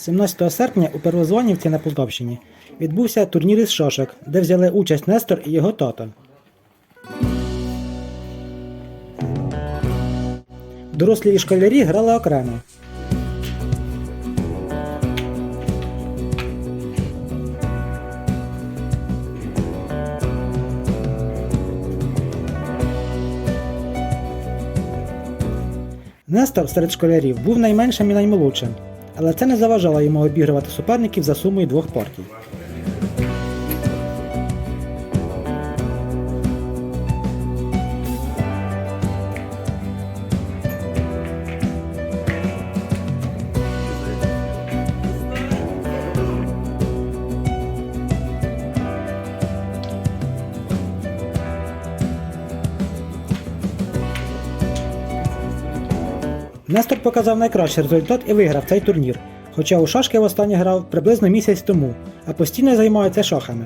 17 серпня у Первозванівці на Полтавщині відбувся турнір із шашок, де взяли участь Нестор і його тато. Дорослі і школярі грали окремо. Нестор серед школярів був найменшим і наймолодшим, але це не заважало йому обігрувати суперників за сумою двох партій. Нестор показав найкращий результат і виграв цей турнір, хоча у шашки востаннє грав приблизно місяць тому, а постійно займається шахами.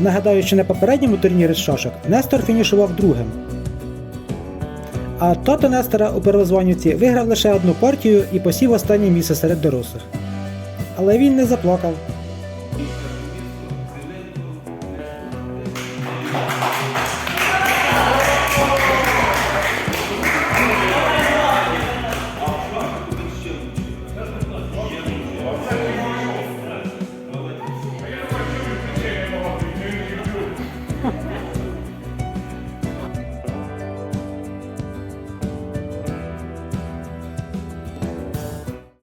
Нагадаю, що на попередньому турнірі з шашок Нестор фінішував другим. А тато Нестора у первозванівці виграв лише одну партію і посів останнє місце серед дорослих. Але він не заплакав.